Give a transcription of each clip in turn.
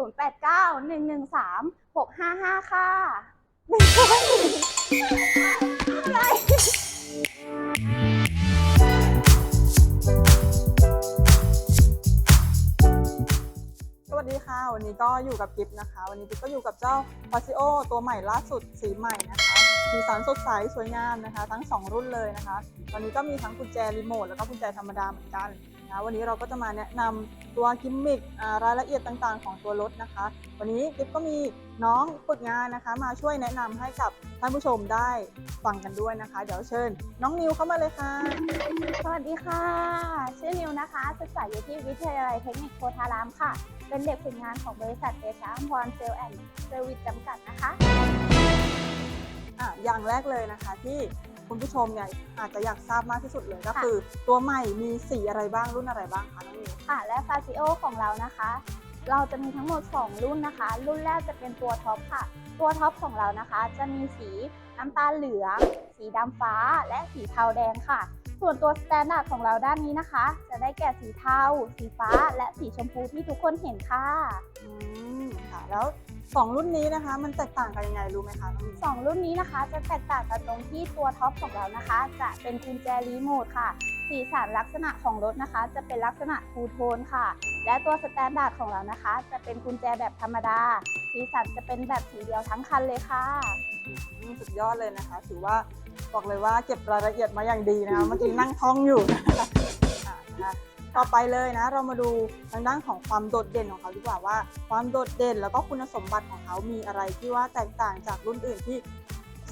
089-113-655 ค่ะ อะไรสวัสดีค่ะ วันนี้ก็อยู่กับกิฟนะคะ วันนี้กิฟก็อยู่กับเจ้า p a s ิโอตัวใหม่ล่าสุดสีใหม่นะคะสีสันสดใสสวยงามนะคะ ทั้ง 2 รุ่นเลยนะคะ วันนี้ก็มีทั้งกุญแจรีโมทแล้วก็กุญแจธรรมดาเหมือนกัน นะวันนี้เราก็จะมาแนะนำตัวกิมมิคอ่ารายละเอียดต่างๆ ของตัวรถนะคะ วันนี้กิฟต์ก็มีน้องฝึกงานนะคะ มาช่วยแนะนำให้กับท่านผู้ชมได้ฟังกันด้วยนะคะ เดี๋ยวเชิญ น้องนิวเข้ามาเลยค่ะ สวัสดีค่ะ ชื่อนิวนะคะ ศึกษาอยู่ที่วิทยาลัยเทคนิคโพธารามค่ะ เป็นเด็กฝึกงานของบริษัทเดชาอัมพรเซลแอนด์เซอร์วิสจำกัดนะคะอะอย่างแรกเลยนะคะที่ คุณผู้ชมเนี่ยอาจจะอยากทราบมากที่สุดเลยก็ค่ะคือ ตัวใหม่มีสีอะไรบ้างรุ่นอะไรบ้างคะน้องนิวค่ะ และฟาซิโอของเรานะคะ เราจะมีทั้งหมด 2 รุ่นนะคะ รุ่นแรกจะเป็นตัวท็อปค่ะ ตัวท็อปของเรานะคะ จะมีสีน้ำตาลเหลือง สีดำฟ้า และสีเทาแดงค่ะ ส่วนตัวสแตนดาร์ดของเราด้านนี้นะคะ จะได้แก่สีเทา สีฟ้า และสีชมพูที่ทุกคนเห็นค่ะอืมค่ะ แล้วสองรุ่นนี้นะคะ มันแตกต่างกันยังไงรู้ไหมคะน้องนิวสองรุ่นนี้นะคะ จะแตกต่างกันตรงที่ตัวท็อปของเรานะคะ จะเป็นกุญแจรีโมทค่ะ สีสันลักษณะของรถนะคะ จะเป็นลักษณะทูโทนค่ะ และตัวสแตนดาร์ดของเรานะคะ จะเป็นกุญแจแบบธรรมดา สีสันจะเป็นแบบสีเดียวทั้งคันเลยค่ะ อืมสุดยอดเลยนะคะ ถือว่าบอกเลยว่าเก็บรายละเอียดมาอย่างดีนะคะ เมื่อกี้นั่งท่องอยู่นะคะอะนะคะ ต่อไปเลยนะ เรามาดูทางด้านของความโดดเด่นของเขาดีกว่าว่า ความโดดเด่นแล้วก็คุณสมบัติของเขามีอะไรที่ว่าแตกต่างจากรุ่นอื่นที่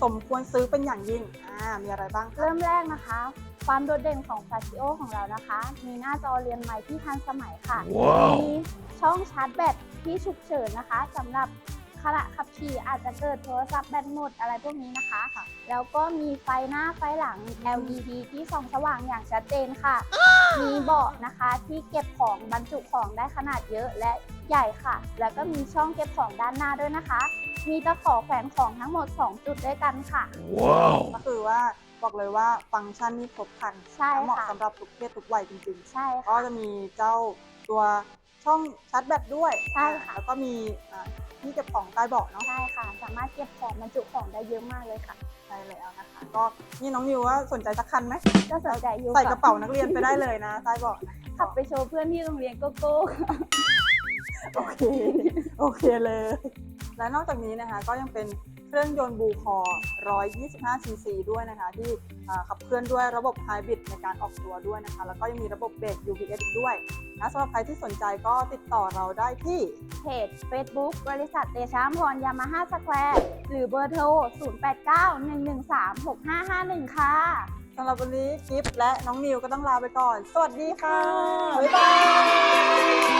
สมควรซื้อเป็นอย่างยิ่งอ่ามีอะไรบ้างคะเริ่มแรกนะคะ ความโดดเด่นของฟาซิโอของเรานะคะ มีหน้าจอเรียนใหม่ที่ทันสมัยค่ะมีช่องชาร์จแบตที่ฉุกเฉินนะคะสำหรับขณะขับขี่อาจจะเกิดโทรศัพท์แบตหมดอะไรพวกนี้นะคะค่ะแล้วก็มีไฟหน้าไฟหลัง LED ที่ส่องสว่างอย่างชัดเจนค่ะ มีเบาะนะคะที่เก็บของบรรจุของได้ขนาดเยอะและใหญ่ค่ะ แล้วก็มีช่องเก็บของด้านหน้าด้วยนะคะ มีตะขอแขวนของทั้งหมด 2 จุดด้วยกันค่ะก็คือว่าบอกเลยว่าฟังก์ชันนี่ครบครันใช่เหมาะค่ะสำหรับทุกเพศทุกวัยจริงใช่ๆ ก็ค่ะ จะมีเจ้าตัวช่องชาร์จแบตด้วยใช่ค่ะ แล้วก็มีอ่าที่เก็บของใต้เบาะเนาะใช่ค่ะ สามารถเก็บของบรรจุของได้เยอะมากเลยค่ะ ใช่แล้วนะคะ ก็นี่น้องนิวว่าสนใจสักคันไหมก็สนใจอยู่ใส่กระเป๋านักเรียนไปได้เลยนะใต้เบาะขับไปโชว์เพื่อนที่โรงเรียนโกโก้โอเคโอเคเลย และนอกจากนี้นะคะก็ยังเป็น เครื่องยนต์บูคอร์125ซีซีด้วยนะคะ ที่อ่าขับเคลื่อนด้วยระบบไฮบริดในการออกตัวด้วยนะคะ แล้วก็ยังมีระบบเบรก UPS อีกด้วยนะสำหรับใครที่สนใจก็ติดต่อเราได้ที่เพจ Facebook บริษัทเดชามพรยามาฮ่าสแควร์หรือเบอร์โทร 0891136551 ค่ะสำหรับวันนี้กิฟต์และน้องนิวก็ต้องลาไปก่อน สวัสดีค่ะ บ๊ายบาย